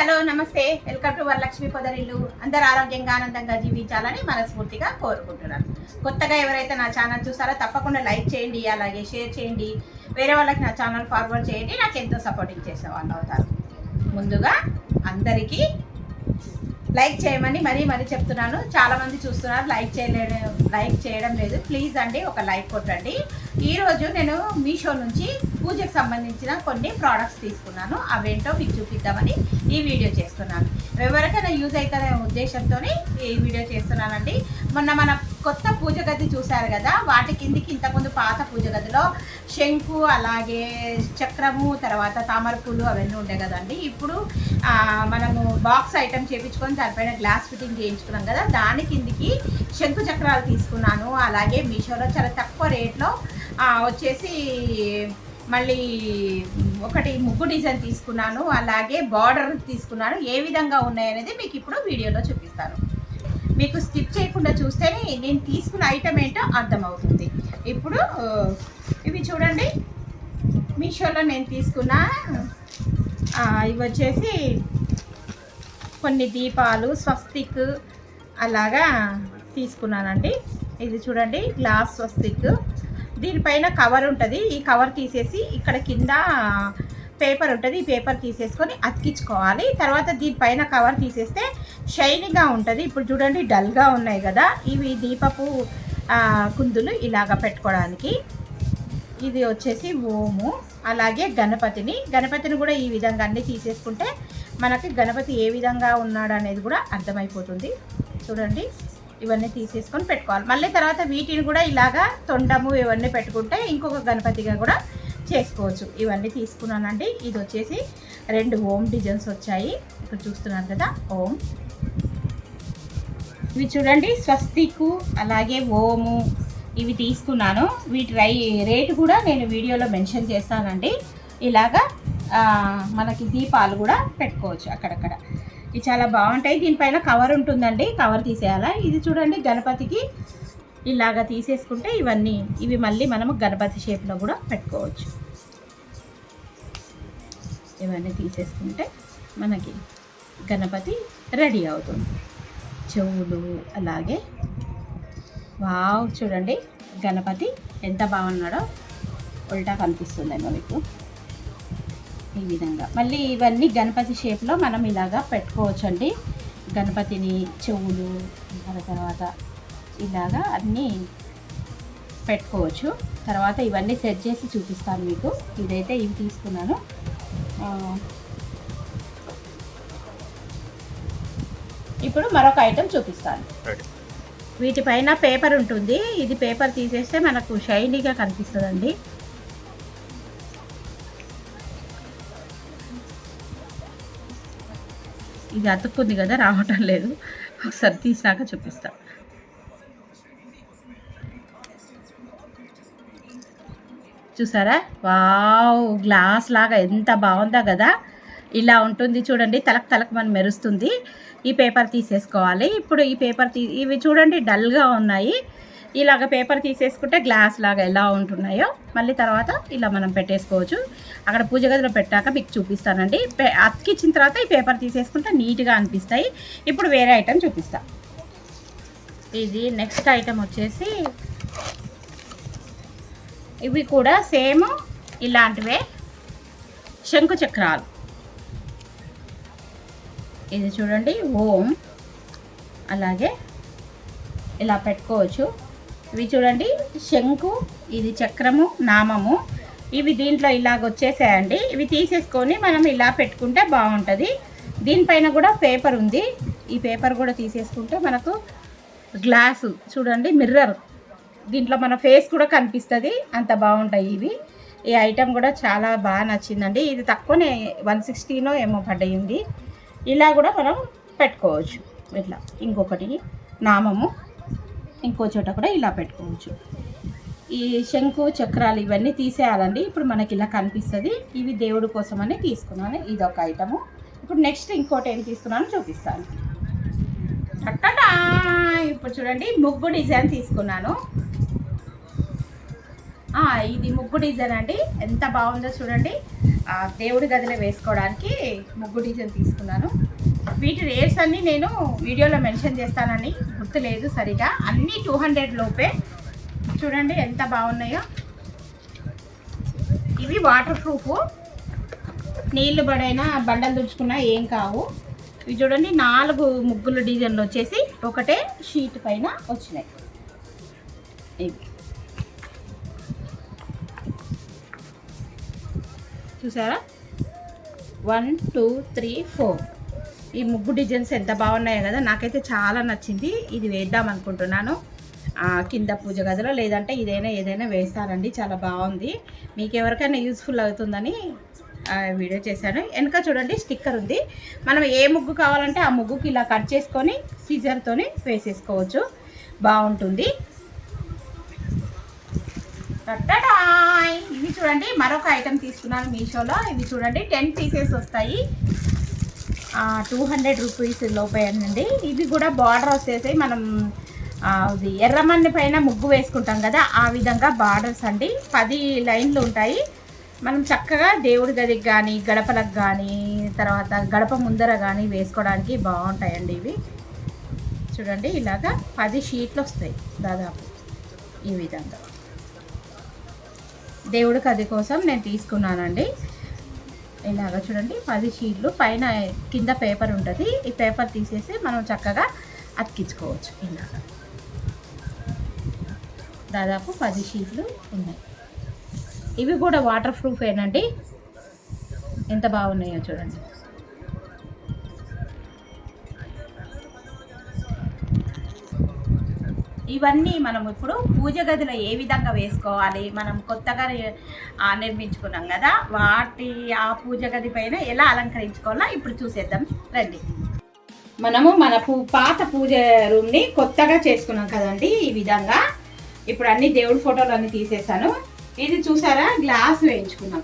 Hello నమస్తే. Welcome to Varalakshmi Podarillu. అందరు ఆరోగ్యంగా ఆనందంగా జీవించాలని మనస్ఫూర్తిగా కోరుకుంటున్నాను. కొత్తగా ఎవరైతే నా ఛానల్ చూసారో తప్పకుండా లైక్ చేయండి అలాగే షేర్ చేయండి. వేరే వాళ్ళకి నా ఛానల్ ఫార్వర్డ్ చేయండి నాకు ఎంతో సపోర్టింగ్ చేసే వాళ్ళు అవుతారు. ముందుగా అందరికీ లైక్ చేయమని మరీ మరీ చెప్తున్నాను. చాలామంది చూస్తున్నారు లైక్ చేయలేదు లైక్ చేయడం లేదు. ప్లీజ్ అండి ఒక లైక్ కొట్టండి. ఈరోజు నేను మీషో నుంచి పూజకు సంబంధించిన కొన్ని ప్రోడక్ట్స్ తీసుకున్నాను. అవేంటో మీకు చూపిద్దామని ఈ వీడియో చేస్తున్నాను. ఎవరికైనా యూజ్ అవుతుందనే ఉద్దేశంతో ఈ వీడియో చేస్తున్నానండి. మొన్న మన కొత్త పూజ గది చూశారు కదా వాటి కిందికి ఇంతకుముందు పాత పూజ గదిలో శంకు అలాగే చక్రము తర్వాత తామర పూలు అవన్నీ ఉండే కదండి. ఇప్పుడు మనము బాక్స్ ఐటమ్ చేపించుకొని దానిపైన గ్లాస్ ఫిట్టింగ్ చేయించుకున్నాం కదా దాని కిందికి శంకు చక్రాలు తీసుకున్నాను. అలాగే మీషోలో చాలా తక్కువ రేట్లో వచ్చేసి మళ్ళీ ఒకటి ముగ్గు డిజైన్ తీసుకున్నాను అలాగే బార్డర్ తీసుకున్నాను ఏ విధంగా ఉన్నాయనేది మీకు ఇప్పుడు వీడియోలో చూపిస్తాను. మీకు స్కిప్ చేయకుండా చూస్తేనే నేను తీసుకున్న ఐటమ్ ఏంటో అర్థమవుతుంది. ఇప్పుడు ఇవి చూడండి. మీషోలో నేను తీసుకున్న ఇవి వచ్చేసి కొన్ని దీపాలు స్వస్తిక్ అలాగా తీసుకున్నానండి. ఇది చూడండి గ్లాస్ స్వస్తిక్. దీనిపైన కవర్ ఉంటుంది. ఈ కవర్ తీసేసి ఇక్కడ కింద పేపర్ ఉంటుంది. ఈ పేపర్ తీసేసుకొని అతికించుకోవాలి. తర్వాత దీనిపైన కవర్ తీసేస్తే షైనింగ్గా ఉంటుంది. ఇప్పుడు చూడండి డల్గా ఉన్నాయి కదా. ఇవి దీపపు కుందులు ఇలాగ పెట్టుకోవడానికి. ఇది వచ్చేసి ఓము. అలాగే గణపతిని. గణపతిని కూడా ఈ విధంగా అన్నీ తీసేసుకుంటే మనకి గణపతి ఏ విధంగా ఉన్నాడు అనేది కూడా అర్థమైపోతుంది. చూడండి. ఇవన్నీ తీసేసుకొని పెట్టుకోవాలి. మళ్ళీ తర్వాత వీటిని కూడా ఇలాగా తొండము ఇవన్నీ పెట్టుకుంటే ఇంకొక గణపతిగా కూడా చేసుకోవచ్చు. ఇవన్నీ తీసుకున్నానండి. ఇది వచ్చేసి రెండు ఓం డిజైన్స్ వచ్చాయి. ఇప్పుడు చూస్తున్నారు కదా ఓం. ఇవి చూడండి స్వస్తికు అలాగే ఓము. ఇవి తీసుకున్నాను. వీటి రై రేటు కూడా నేను వీడియోలో మెన్షన్ చేస్తానండి. ఇలాగా మనకి దీపాలు కూడా పెట్టుకోవచ్చు అక్కడక్కడ. ఇవి చాలా బాగుంటాయి. దీనిపైన కవర్ ఉంటుందండి. కవర్ తీసేయాలా? ఇది చూడండి గణపతికి ఇలాగా తీసేసుకుంటే ఇవన్నీ ఇవి మళ్ళీ మనము గణపతి షేప్లో కూడా పెట్టుకోవచ్చు. ఇవన్నీ తీసేసుకుంటే మనకి గణపతి రెడీ అవుతుంది. చెవులు అలాగే. వావ్ చూడండి. గణపతి ఎంత బాగున్నాడో ఉల్టా కనిపిస్తుందేమో మీకు. ఈ విధంగా. మళ్ళీ ఇవన్నీ గణపతి షేప్లో మనం ఇలాగా పెట్టుకోవచ్చండి. గణపతిని చెవులు తర్వాత ఇలాగా అన్నీ పెట్టుకోవచ్చు. తర్వాత ఇవన్నీ సెట్ చేసి చూపిస్తాను మీకు. ఇదైతే ఇవి తీసుకున్నాను. ఇప్పుడు మరొక ఐటెం చూపిస్తాను. వీటిపైన పేపర్ ఉంటుంది. ఇది పేపర్ తీసేస్తే మనకు షైనీగా కనిపిస్తుందండి. ఇది అతుక్కుంది కదా రావటం లేదు. ఒకసారి తీసాక చూపిస్తా. చూసారా? వావ్ గ్లాస్ లాగా ఎంత బాగుందో కదా. ఇలా ఉంటుంది చూడండి తలకు తలకు మనం మెరుస్తుంది. ఈ పేపర్ తీసేసుకోవాలి. ఇప్పుడు ఈ పేపర్ తీ ఇవి చూడండి డల్గా ఉన్నాయి. ఇలాగ పేపర్ తీసేసుకుంటే గ్లాస్ లాగా ఎలా ఉంటున్నాయో మళ్ళీ తర్వాత ఇలా మనం పెట్టేసుకోవచ్చు. అక్కడ పూజ గదిలో పెట్టాక మీకు చూపిస్తానండి. పే- అతికిచ్చిన తర్వాత ఈ పేపర్ తీసేసుకుంటే నీట్గా అనిపిస్తాయి. ఇప్పుడు వేరే ఐటెం చూపిస్తా. ఇది నెక్స్ట్ ఐటెం వచ్చేసి ఇవి కూడా సేమ్ ఇలాంటివే. శంకు చక్రాలు. ఇది చూడండి ఓం. అలాగే ఇలా పెట్టుకోవచ్చు. ఇవి చూడండి శంకు ఇది చక్రము నామము. ఇవి దీంట్లో ఇలాగ వచ్చేసాయండి. ఇవి తీసేసుకొని మనం ఇలా పెట్టుకుంటే బాగుంటుంది. దీనిపైన కూడా పేపర్ ఉంది. ఈ పేపర్ కూడా తీసేసుకుంటే మనకు గ్లాసు చూడండి మిర్రర్. దీంట్లో మన ఫేస్ కూడా కనిపిస్తుంది. అంత బాగుంటాయి ఇవి. ఈ ఐటెం కూడా చాలా బాగా నచ్చిందండి. ఇది తక్కువనే వన్ సిక్స్టీనో ఏమో పడ్డయింది. ఇలా కూడా మనం పెట్టుకోవచ్చు. ఇట్లా ఇంకొకటి నామము. ఇంకో చోట కూడా ఇలా పెట్టుకోవచ్చు. ఈ శంకు చక్రాలు ఇవన్నీ తీసేయాలండి. ఇప్పుడు మనకి ఇలా కనిపిస్తుంది. ఇవి దేవుడి కోసమని తీసుకున్నాను. ఇది ఒక ఐటము. ఇప్పుడు నెక్స్ట్ ఇంకోటి ఏం తీసుకున్నాను చూపిస్తాను. ఇప్పుడు చూడండి ముగ్గు డిజైన్ తీసుకున్నాను. ఇది ముగ్గు డిజైన్ అండి. ఎంత బాగుందో చూడండి. దేవుడి గదిలో వేసుకోవడానికి ముగ్గు డిజైన్ తీసుకున్నాను. వీటి రేట్స్ అన్నీ నేను వీడియోలో మెన్షన్ చేస్తానని గుర్తులేదు సరిగా. అన్నీ టూ హండ్రెడ్ లోపే. చూడండి ఎంత బాగున్నాయో. ఇవి వాటర్ ప్రూఫ్ నీళ్ళు పడైనా బండలు దుడుచుకున్నా ఏం కావు. ఇవి చూడండి నాలుగు ముగ్గుల డిజైన్లు వచ్చేసి ఒకటే షీట్ పైన వచ్చినాయి. ఇవి. చూసారా? వన్ టూ త్రీ ఫోర్ ఈ ముగ్గు డిజైన్స్ ఎంత బాగున్నాయో కదా నాకైతే చాలా నచ్చింది. ఇది వేద్దాం అనుకుంటున్నాను. కింద పూజ గదిలో లేదంటే ఇదైనా ఏదైనా వేస్తానండి చాలా బాగుంది. మీకు ఎవరికైనా యూస్ఫుల్ అవుతుందని వీడియో చేశాను. వెనక చూడండి స్టిక్కర్ ఉంది. మనం ఏ ముగ్గు కావాలంటే ఆ ముగ్గుకి ఇలా కట్ చేసుకొని సీజర్తోని వేసేసుకోవచ్చు. బాగుంటుంది. ఇవి చూడండి మరొక ఐటెం తీసుకున్నాను మీషోలో. ఇవి చూడండి టెన్ పీసెస్ వస్తాయి. టూ హండ్రెడ్ రూపీస్ లోపేనండి ఇవి కూడా బార్డర్ వచ్చేసి మనం అది ఎర్రమన్ని పైన ముగ్గు వేసుకుంటాం కదా ఆ విధంగా బార్డర్స్ అండి. పది లైన్లు ఉంటాయి. మనం చక్కగా దేవుడి గదికి కానీ గడపలకు కానీ తర్వాత గడప ముందర కానీ వేసుకోవడానికి బాగుంటాయండి ఇవి. చూడండి ఇలాగా పది షీట్లు వస్తాయి దాదాపు ఈ విధంగా. దేవుడి గది కోసం నేను తీసుకున్నానండి. ఇలాగ చూడండి పది షీట్లు. పైన కింద పేపర్ ఉంటుంది. ఈ పేపర్ తీసేసి మనం చక్కగా అతికించుకోవచ్చు ఇలాగ దాదాపు పది షీట్లు ఉన్నాయి. ఇవి కూడా వాటర్ ప్రూఫ్ ఏనండి? ఎంత బాగున్నాయో చూడండి. ఇవన్నీ మనం ఇప్పుడు పూజ గదిలో ఏ విధంగా వేసుకోవాలి? మనం కొత్తగా నిర్మించుకున్నాం కదా వాటి ఆ పూజ గది పైన ఎలా అలంకరించుకోవాలో ఇప్పుడు చూసేద్దాం. రండి. మనము మన పూ పాత పూజ రూమ్ని కొత్తగా చేసుకున్నాం కదండి ఈ విధంగా. ఇప్పుడు అన్ని దేవుడి ఫోటోలు అన్ని తీసేసాను. ఇది చూసారా? గ్లాస్ వేయించుకున్నాం.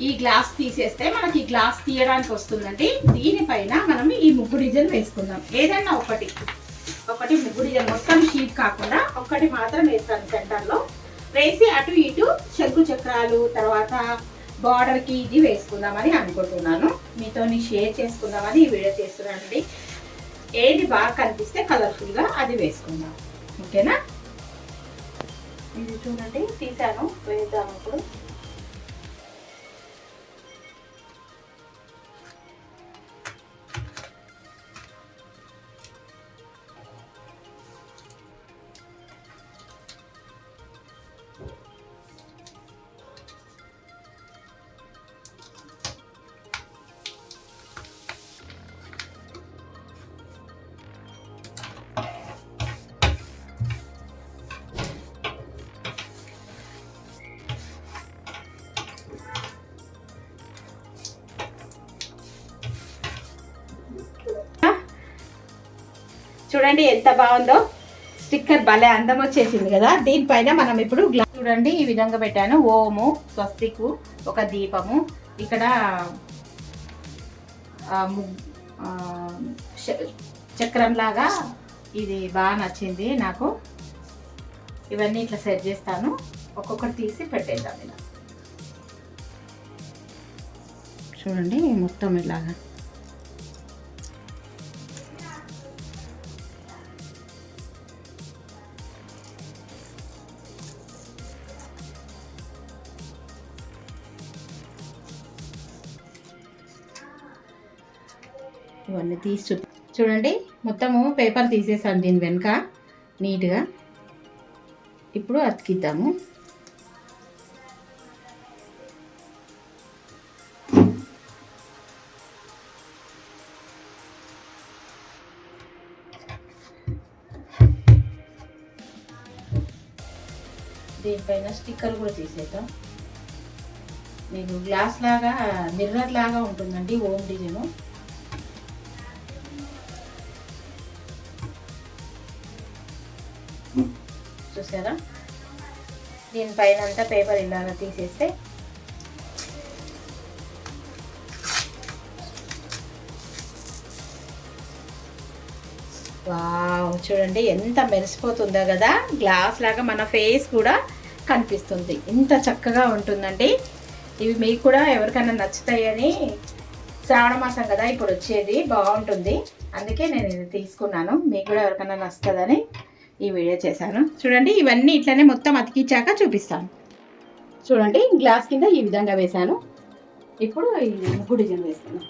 ఈ గ్లాస్ తీసేస్తే మనకి ఈ గ్లాస్ తీయడానికి వస్తుందండి. దీనిపైన మనం ఈ ముగ్గు డిజైన్ వేసుకుందాం. ఏదన్నా ఒకటి. ఒకటి ముగ్గురు ఇది మొత్తం షీట్ కాకుండా ఒక్కటి మాత్రం వేస్తాను సెంటర్లో వేసి అటు ఇటు శంకు చక్రాలు తర్వాత బార్డర్కి ఇది వేసుకుందామని అనుకుంటున్నాను. మీతో షేర్ చేసుకుందామని ఈ వీడియో చేస్తున్నానండి ఏది బాగా కనిపిస్తే కలర్ఫుల్గా అది వేసుకుందాం. ఓకేనా? ఇది చూడండి తీసాను వేద్దాం ఇప్పుడు. చూడండి ఎంత బాగుందో. స్టిక్కర్ భలే అందం వచ్చేసింది కదా. దీనిపైన మనం ఇప్పుడు గ్లాస్ చూడండి ఈ విధంగా పెట్టాను. ఓము స్వస్తికు ఒక దీపము. ఇక్కడ ము- చక్రం లాగా ఇది బాగా నచ్చింది నాకు. ఇవన్నీ ఇట్లా సెట్ చేస్తాను. ఒక్కొక్కటి తీసి పెట్టేద్దాం ఇలా. చూడండి మొత్తం ఇలాగా. ఇవన్నీ తీసి చూ చూడండి మొత్తము పేపర్ తీసేసాను దీని వెనుక నీట్గా. ఇప్పుడు అతికిద్దాము. దీనిపైన స్టిక్కర్ కూడా తీసేద్దాం. మీకు గ్లాస్ లాగా మిర్రర్ లాగా ఉంటుందండి ఓమ్ డిజైను. చూసారా? దీనిపైన అంతా పేపర్ ఇలాగ తీసేస్తే వావ్ చూడండి ఎంత మెరిసిపోతుందో కదా. గ్లాస్ లాగా మన ఫేస్ కూడా కనిపిస్తుంది. ఇంత చక్కగా ఉంటుందండి. ఇవి మీకు కూడా ఎవరికైనా నచ్చుతాయని శ్రావణ మాసం కదా ఇప్పుడు వచ్చేది. బాగుంటుంది. అందుకే నేను ఇది తీసుకున్నాను. మీకు కూడా ఎవరికైనా నచ్చుతుందని ఈ వీడియో చేశాను. చూడండి ఇవన్నీ ఇట్లనే మొత్తం అతికిచ్చాక చూపిస్తాను. చూడండి గ్లాస్ కింద ఈ విధంగా వేశాను. ఇప్పుడు ఈ ముగ్గు డిజైన్ వేస్తాను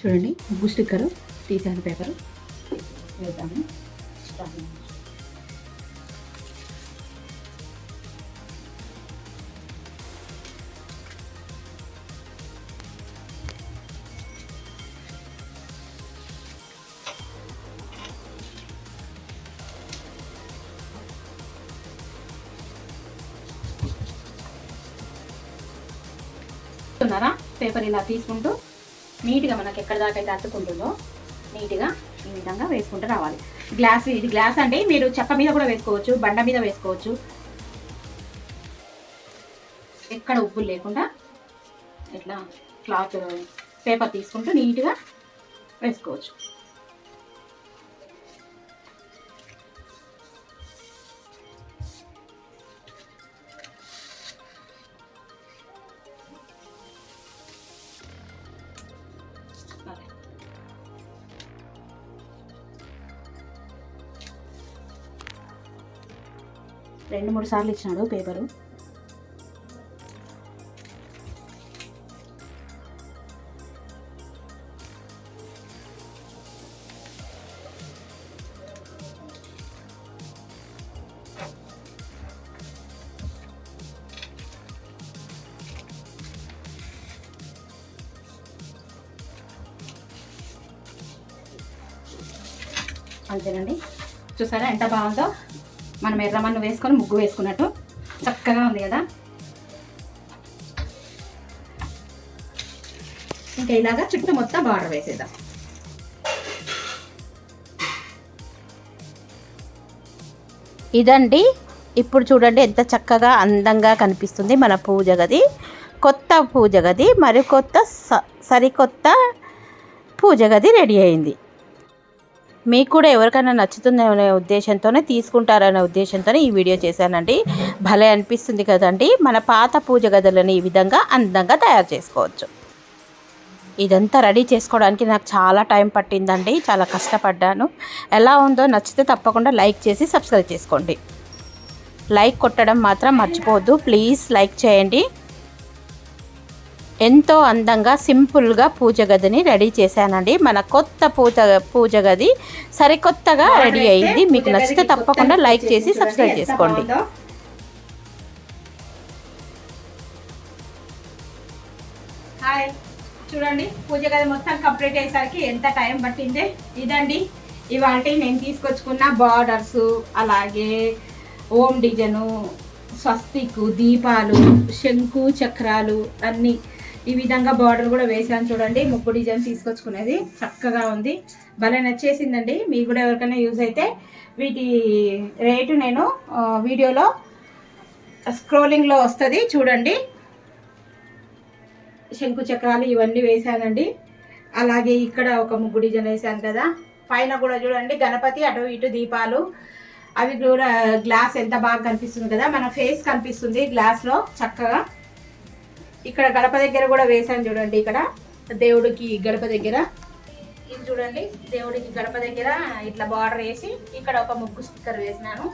చూడండి ముగ్గు స్టిక్కరు తీసాను పేపరు వేద్దాము. చూస్తున్నారా పేపర్ ఇలా తీసుకుంటూ నీట్గా మనకి ఎక్కడ దాకా అయితే అతుకుంటుందో నీట్గా ఈ విధంగా వేసుకుంటూ రావాలి. గ్లాస్ ఇది గ్లాస్ అంటే మీరు చెక్క మీద కూడా వేసుకోవచ్చు బండ మీద వేసుకోవచ్చు. ఎక్కడ ఉప్పులు లేకుండా ఇట్లా క్లాత్ పేపర్ తీసుకుంటూ నీట్గా వేసుకోవచ్చు. రెండు మూడు సార్లు ఇచ్చినాడు పేపరు. అంతేనండి. చూసారా ఎంత బాగుందో? మనం ఎర్రమన్ను వేసుకొని ముగ్గు వేసుకున్నట్టు చక్కగా ఉంది కదా. ఇంకా ఇలాగా చుట్టూ మొత్తం బార్డర్ వేసేద్దాం. ఇదండి. ఇప్పుడు చూడండి ఎంత చక్కగా అందంగా కనిపిస్తుంది మన పూజ గది. కొత్త పూజ గది మరి కొత్త స- సరికొత్త పూజ గది రెడీ అయింది. మీకు కూడా ఎవరికైనా నచ్చుతుందనే ఉద్దేశంతోనే తీసుకుంటారనే ఉద్దేశంతోనే ఈ వీడియో చేశానండి. భలే అనిపిస్తుంది కదండి. మన పాత పూజ గదులను ఈ విధంగా అందంగా తయారు చేసుకోవచ్చు. ఇదంతా రెడీ చేసుకోవడానికి నాకు చాలా టైం పట్టిందండి. చాలా కష్టపడ్డాను. ఎలా ఉందో నచ్చితే తప్పకుండా లైక్ చేసి సబ్స్క్రైబ్ చేసుకోండి. లైక్ కొట్టడం మాత్రం మర్చిపోవద్దు. ప్లీజ్ లైక్ చేయండి. ఎంతో అందంగా సింపుల్గా పూజ గదిని రెడీ చేశానండి. మన కొత్త పూజ పూజ గది సరికొత్తగా రెడీ అయింది. మీకు నచ్చితే తప్పకుండా లైక్ చేసి సబ్స్క్రైబ్ చేసుకోండి. హాయ్. చూడండి పూజ గది మొత్తం కంప్లీట్ అయ్యేసరికి ఎంత టైం పట్టింది? ఇదండి. ఇవాళ నేను తీసుకొచ్చుకున్న బార్డర్స్ అలాగే ఓం డిజైను స్వస్తిక్ దీపాలు శంకు చక్రాలు అన్నీ ఈ విధంగా బార్డర్ కూడా వేసాను చూడండి. ముగ్గు డిజైన్ తీసుకొచ్చుకునేది చక్కగా ఉంది. భలే నచ్చేసిందండి. మీకు కూడా ఎవరికైనా యూజ్ అయితే వీటి రేటు నేను వీడియోలో స్క్రోలింగ్లో వస్తుంది. చూడండి. శంకు చక్రాలు ఇవన్నీ వేసానండి అలాగే ఇక్కడ ఒక ముగ్గు డిజైన్ వేసాను కదా. పైన కూడా చూడండి. గణపతి అటు ఇటు దీపాలు. అవి కూడా గ్లాస్ ఎంత బాగా కనిపిస్తుంది కదా. మన ఫేస్ కనిపిస్తుంది గ్లాస్లో చక్కగా. ఇక్కడ గడప దగ్గర కూడా వేసాను చూడండి ఇక్కడ దేవుడికి గడప దగ్గర. ఇది చూడండి దేవుడికి గడప దగ్గర ఇట్లా బార్డర్ వేసి ఇక్కడ ఒక ముగ్గు స్టిక్కర్ వేసినాను.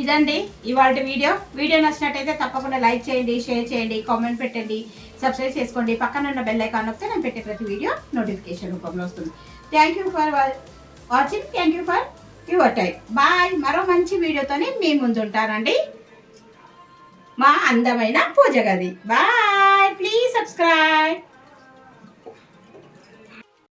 ఇదండి ఇవాళ వీడియో. వీడియో నచ్చినట్టయితే తప్పకుండా లైక్ చేయండి షేర్ చేయండి కామెంట్ పెట్టండి సబ్స్క్రైబ్ చేసుకోండి. పక్కన ఉన్న బెల్ ఐకాన్ వస్తే నేను పెట్టే ప్రతి వీడియో నోటిఫికేషన్ రూపంలో వస్తుంది. Thank you for watching thank you for your time bye మరో మంచి వీడియోతోని మీ ముందు ఉంటానండి మా అందమైన పూజ గది. Bye please subscribe